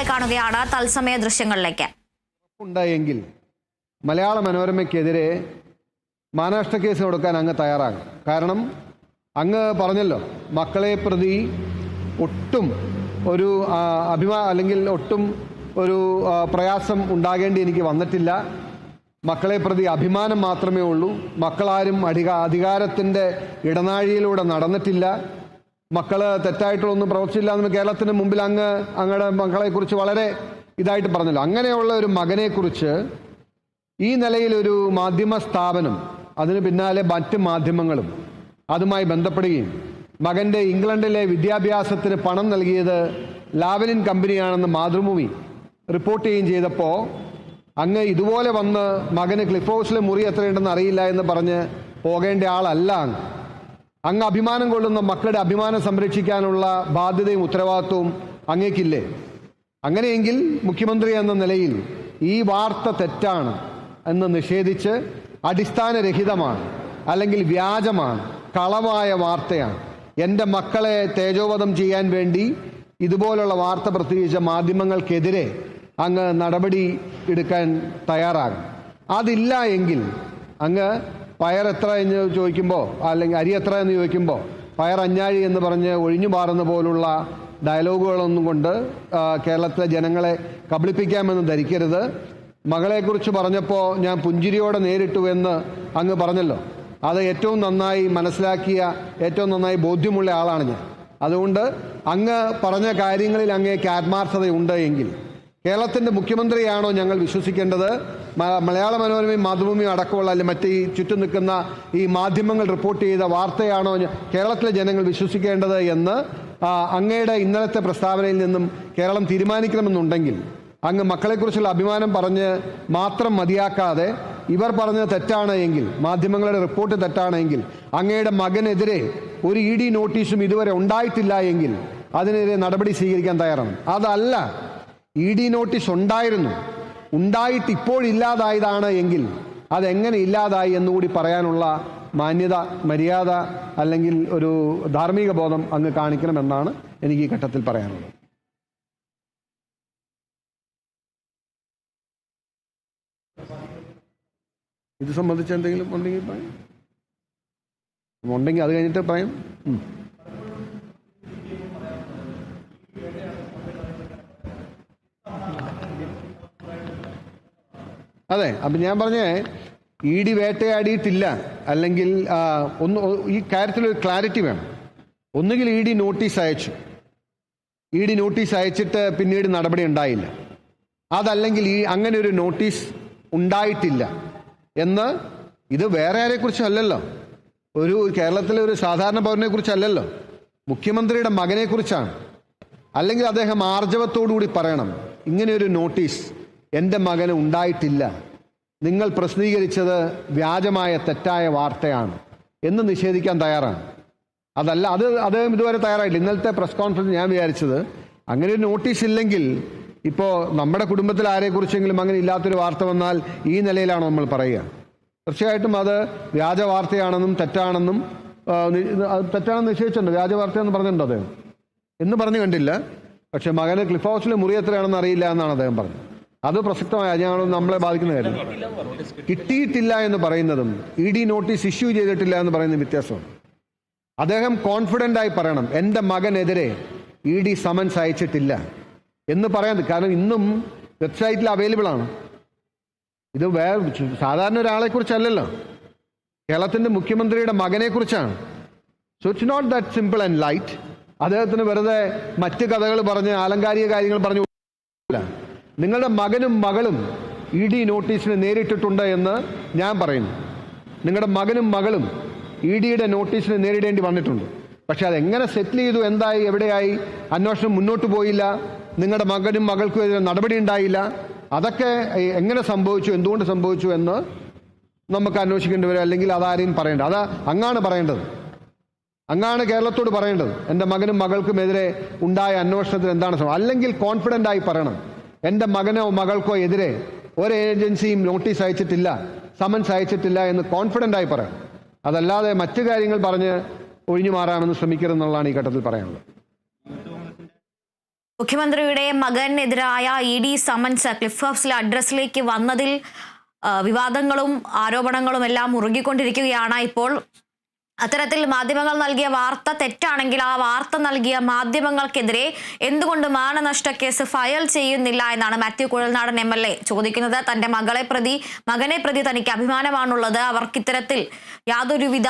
ദൃശ്യങ്ങളെ കാണുകയാണ് തത്സമയ ദൃശ്യങ്ങളിലേക്ക്. ഉണ്ടായെങ്കിൽ മലയാള മനോരമയ്ക്കെതിരെ മാനാഷ്ട കേസ് കൊടുക്കാൻ അങ്ങ് തയ്യാറാകും കാരണം അങ്ങ് പറഞ്ഞല്ലോ മക്കളെ പ്രതി ഒട്ടും ഒരു അഭിമാ അല്ലെങ്കിൽ ഒട്ടും ഒരു പ്രയാസം ഉണ്ടാകേണ്ടി എനിക്ക് വന്നിട്ടില്ല. മക്കളെ പ്രതി അഭിമാനം മാത്രമേ ഉള്ളൂ. മക്കളാരും അധിക അധികാരത്തിന്റെ ഇടനാഴിയിലൂടെ നടന്നിട്ടില്ല. മക്കൾ തെറ്റായിട്ടുള്ളൊന്നും പ്രവർത്തിച്ചില്ല എന്ന് കേരളത്തിന് മുമ്പിൽ അങ്ങ് അങ്ങയുടെ മക്കളെക്കുറിച്ച് വളരെ ഇതായിട്ട് പറഞ്ഞല്ലോ. അങ്ങനെയുള്ള ഒരു മകനെ കുറിച്ച് ഈ നിലയിൽ ഒരു മാധ്യമ സ്ഥാപനം അതിന് പിന്നാലെ മറ്റ് മാധ്യമങ്ങളും അതുമായി ബന്ധപ്പെടുകയും മകന്റെ ഇംഗ്ലണ്ടിലെ വിദ്യാഭ്യാസത്തിന് പണം നൽകിയത് ലാവലിൻ കമ്പനിയാണെന്ന് മാതൃഭൂമി റിപ്പോർട്ട് ചെയ്യുകയും ചെയ്തപ്പോൾ അങ്ങ് ഇതുപോലെ വന്ന് മകന് ക്ലിഫ് ഹൗസിലെ മുറി എത്രയുണ്ടെന്ന് അറിയില്ല എന്ന് പറഞ്ഞ് പോകേണ്ട ആളല്ല അങ്ങ്. അങ്ങ് അഭിമാനം കൊള്ളുന്ന മക്കളുടെ അഭിമാനം സംരക്ഷിക്കാനുള്ള ബാധ്യതയും ഉത്തരവാദിത്വവും അങ്ങേക്കില്ലേ? അങ്ങനെയെങ്കിൽ മുഖ്യമന്ത്രി എന്ന നിലയിൽ ഈ വാർത്ത തെറ്റാണ് എന്ന് നിഷേധിച്ച് അടിസ്ഥാനരഹിതമാണ് അല്ലെങ്കിൽ വ്യാജമാണ് കളവായ വാർത്തയാണ്. എന്റെ മക്കളെ തേജോവധം ചെയ്യാൻ വേണ്ടി ഇതുപോലുള്ള വാർത്ത പ്രസിദ്ധീകരിച്ച മാധ്യമങ്ങൾക്കെതിരെ അങ്ങ് നടപടി എടുക്കാൻ തയ്യാറാകും അതില്ല എങ്കിൽ അങ്ങ് പയർ എത്ര എന്ന് ചോദിക്കുമ്പോൾ അല്ലെങ്കിൽ അരി എത്ര എന്ന് ചോദിക്കുമ്പോൾ പയർ അഞ്ഞാഴി എന്ന് പറഞ്ഞ് ഒഴിഞ്ഞു മാറുന്ന പോലുള്ള ഡയലോഗുകളൊന്നും കൊണ്ട് കേരളത്തിലെ ജനങ്ങളെ കബളിപ്പിക്കാമെന്ന് ധരിക്കരുത്. മകളെക്കുറിച്ച് പറഞ്ഞപ്പോൾ ഞാൻ പുഞ്ചിരിയോടെ നേരിട്ടു എന്ന് അങ്ങ് പറഞ്ഞല്ലോ. അത് ഏറ്റവും നന്നായി മനസ്സിലാക്കിയ ഏറ്റവും നന്നായി ബോധ്യമുള്ള ആളാണ് ഞാൻ. അതുകൊണ്ട് അങ്ങ് പറഞ്ഞ കാര്യങ്ങളിൽ അങ്ങേക്ക് ആത്മാർത്ഥതയുണ്ട് എങ്കിൽ കേരളത്തിന്റെ മുഖ്യമന്ത്രിയാണോ ഞങ്ങൾ വിശ്വസിക്കേണ്ടത്? മലയാള മനോരമയും മാതൃഭൂമിയും അടക്കമുള്ള അല്ലെങ്കിൽ മറ്റ് ഈ ചുറ്റും നിൽക്കുന്ന ഈ മാധ്യമങ്ങൾ റിപ്പോർട്ട് ചെയ്ത വാർത്തയാണോ കേരളത്തിലെ ജനങ്ങൾ വിശ്വസിക്കേണ്ടത് എന്ന് അങ്ങയുടെ ഇന്നലത്തെ പ്രസ്താവനയിൽ നിന്നും കേരളം തീരുമാനിക്കണമെന്നുണ്ടെങ്കിൽ അങ്ങ് മക്കളെക്കുറിച്ചുള്ള അഭിമാനം പറഞ്ഞ് മാത്രം മതിയാക്കാതെ ഇവർ പറഞ്ഞത് തെറ്റാണ് എങ്കിൽ മാധ്യമങ്ങളുടെ റിപ്പോർട്ട് തെറ്റാണെങ്കിൽ അങ്ങയുടെ മകനെതിരെ ഒരു ഇ ഡി നോട്ടീസും ഇതുവരെ ഉണ്ടായിട്ടില്ല എങ്കിൽ അതിനെതിരെ നടപടി സ്വീകരിക്കാൻ തയ്യാറാണ്. അതല്ല ഇ ഡി നോട്ടീസ് ഉണ്ടായിരുന്നു. ഉണ്ടായിട്ട് ഇപ്പോൾ ഇല്ലാതായതാണ് എങ്കിൽ അതെങ്ങനെ ഇല്ലാതായി എന്നുകൂടി പറയാനുള്ള മാന്യത മര്യാദ അല്ലെങ്കിൽ ഒരു ധാർമ്മിക ബോധം അങ്ങ് കാണിക്കണമെന്നാണ് എനിക്ക് ഈ ഘട്ടത്തിൽ പറയാനുള്ളത്. ഇത് സംബന്ധിച്ച് എന്തെങ്കിലും ഉണ്ടെങ്കിൽ പറയാം. ഉണ്ടെങ്കിൽ അത് കഴിഞ്ഞിട്ട് അതെ അപ്പം ഞാൻ പറഞ്ഞേ ഇ ഡി വേട്ടയാടിയിട്ടില്ല. അല്ലെങ്കിൽ ഒന്ന് ഈ കാര്യത്തിൽ ഒരു ക്ലാരിറ്റി വേണം. ഒന്നുകിൽ ഇ ഡി നോട്ടീസ് അയച്ചു. ഇ ഡി നോട്ടീസ് അയച്ചിട്ട് പിന്നീട് നടപടി ഉണ്ടായില്ല. അതല്ലെങ്കിൽ ഈ അങ്ങനെ ഒരു നോട്ടീസ് ഉണ്ടായിട്ടില്ല എന്ന് ഇത് വേറെ ആരെക്കുറിച്ചല്ലല്ലോ ഒരു കേരളത്തിലെ ഒരു സാധാരണ പൗരനെ കുറിച്ചല്ലല്ലോ മുഖ്യമന്ത്രിയുടെ മകനെ കുറിച്ചാണ് അല്ലെങ്കിൽ അദ്ദേഹം ആർജവത്തോടു കൂടി പറയണം. ഇങ്ങനെ ഒരു നോട്ടീസ് എന്റെ മകന് ഉണ്ടായിട്ടില്ല. നിങ്ങൾ പ്രസിദ്ധീകരിച്ചത് വ്യാജമായ തെറ്റായ വാർത്തയാണ് എന്ന് നിഷേധിക്കാൻ തയ്യാറാണ്. അതല്ല അത് അദ്ദേഹം ഇതുവരെ തയ്യാറായില്ല. ഇന്നലത്തെ പ്രസ് കോൺഫറൻസ് ഞാൻ വിചാരിച്ചത് അങ്ങനെ ഒരു നോട്ടീസ് ഇല്ലെങ്കിൽ ഇപ്പോൾ നമ്മുടെ കുടുംബത്തിൽ ആരെക്കുറിച്ചെങ്കിലും അങ്ങനെ ഇല്ലാത്തൊരു വാർത്ത വന്നാൽ ഈ നിലയിലാണ് നമ്മൾ പറയുക. തീർച്ചയായിട്ടും അത് വ്യാജ വാർത്തയാണെന്നും തെറ്റാണെന്നും തെറ്റാണെന്ന് നിശ്ചയിച്ചിട്ടുണ്ട് വ്യാജ വാർത്തയെന്ന് പറഞ്ഞിട്ടുണ്ട് അദ്ദേഹം. എന്ന് പറഞ്ഞു കണ്ടില്ല. പക്ഷെ മകന് ക്ലിഫ് ഹൗസിലെ മുറി എത്രയാണെന്ന് അറിയില്ല എന്നാണ് അദ്ദേഹം പറഞ്ഞത്. അത് പ്രസക്തമായ അതിനാണോ നമ്മളെ ബാധിക്കുന്ന കാര്യം കിട്ടിയിട്ടില്ല എന്ന് പറയുന്നതും ഇ ഡി നോട്ടീസ് ഇഷ്യൂ ചെയ്തിട്ടില്ല എന്ന് പറയുന്ന വ്യത്യാസമാണ്. അദ്ദേഹം കോൺഫിഡന്റ് ആയി പറയണം എന്റെ മകനെതിരെ ഇ ഡി സമൻസ് അയച്ചിട്ടില്ല എന്ന് പറയാൻ കാരണം ഇന്നും വെബ്സൈറ്റിൽ അവൈലബിൾ ആണ്. ഇത് വേ സാധാരണ ഒരാളെ കുറിച്ചല്ലല്ലോ കേരളത്തിന്റെ മുഖ്യമന്ത്രിയുടെ മകനെ കുറിച്ചാണ് so it's not that simple and light അദ്ദേഹത്തിന് വെറുതെ മറ്റ് കഥകൾ പറഞ്ഞ് ആലങ്കാരിക കാര്യങ്ങൾ പറഞ്ഞു. നിങ്ങളുടെ മകനും മകളും ഇ ഡി നോട്ടീസിന് നേരിട്ടിട്ടുണ്ട് എന്ന് ഞാൻ പറയുന്നു. നിങ്ങളുടെ മകനും മകളും ഇ ഡിയുടെ നോട്ടീസിന് നേരിടേണ്ടി വന്നിട്ടുണ്ട്. പക്ഷെ അതെങ്ങനെ സെറ്റിൽ ചെയ്തു എന്തായി എവിടെയായി അന്വേഷണം മുന്നോട്ട് പോയില്ല നിങ്ങളുടെ മകനും മകൾക്കും എതിരെ നടപടി ഉണ്ടായില്ല അതൊക്കെ എങ്ങനെ സംഭവിച്ചു എന്തുകൊണ്ട് സംഭവിച്ചു എന്ന് നമുക്ക് അന്വേഷിക്കേണ്ടി വരും അല്ലെങ്കിൽ അതാരെയും പറയേണ്ട. അത് അങ്ങാണ് പറയേണ്ടത്. അങ്ങാണ് കേരളത്തോട് പറയേണ്ടത്. എന്റെ മകനും മകൾക്കും എതിരെ ഉണ്ടായ അന്വേഷണത്തിൽ എന്താണ് സംഭവം? അല്ലെങ്കിൽ കോൺഫിഡന്റായി പറയണം. എന്റെ മകനോ മകൾക്കോ എതിരെ ഒരു ഏജൻസിയും നോട്ടീസ് അയച്ചിട്ടില്ല സമൻസ് അയച്ചിട്ടില്ല എന്ന് കോൺഫിഡന്റ് ആയി പറയാം. അതല്ലാതെ മറ്റു കാര്യങ്ങൾ പറഞ്ഞ് ഒഴിഞ്ഞു മാറാമെന്ന് ശ്രമിക്കരുതെന്നുള്ളതാണ് ഈ ഘട്ടത്തിൽ പറയാനുള്ളത്. മുഖ്യമന്ത്രിയുടെ മകനെതിരായ ഇ ഡി സമൻസ് ക്ലിഫ് ഹൗസിലെ അഡ്രസ്സിലേക്ക് വന്നതിൽ വിവാദങ്ങളും ആരോപണങ്ങളും എല്ലാം മുറുകിക്കൊണ്ടിരിക്കുകയാണ് ഇപ്പോൾ അത്തരത്തിൽ മാധ്യമങ്ങൾ നൽകിയ വാർത്ത തെറ്റാണെങ്കിൽ ആ വാർത്ത നൽകിയ മാധ്യമങ്ങൾക്കെതിരെ എന്തുകൊണ്ട് മാനനഷ്ട കേസ് ഫയൽ ചെയ്യുന്നില്ല എന്നാണ് Mathew Kuzhalnadan M L A ചോദിക്കുന്നത്. തന്റെ മകളെ പ്രതി മകനെ പ്രതി തനിക്ക് അഭിമാനമാണുള്ളത്. അവർക്ക് ഇത്തരത്തിൽ യാതൊരുവിധ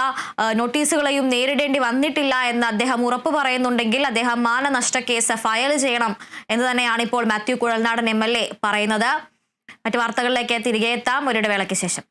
നോട്ടീസുകളെയും നേരിടേണ്ടി വന്നിട്ടില്ല എന്ന് അദ്ദേഹം ഉറപ്പ് പറയുന്നുണ്ടെങ്കിൽ അദ്ദേഹം മാനനഷ്ട കേസ് ഫയൽ ചെയ്യണം എന്ന് തന്നെയാണ് ഇപ്പോൾ Mathew Kuzhalnadan M L A പറയുന്നത്. മറ്റു വാർത്തകളിലേക്ക് തിരികെ എത്താം. ഒരിടവേളയ്ക്ക് ശേഷം.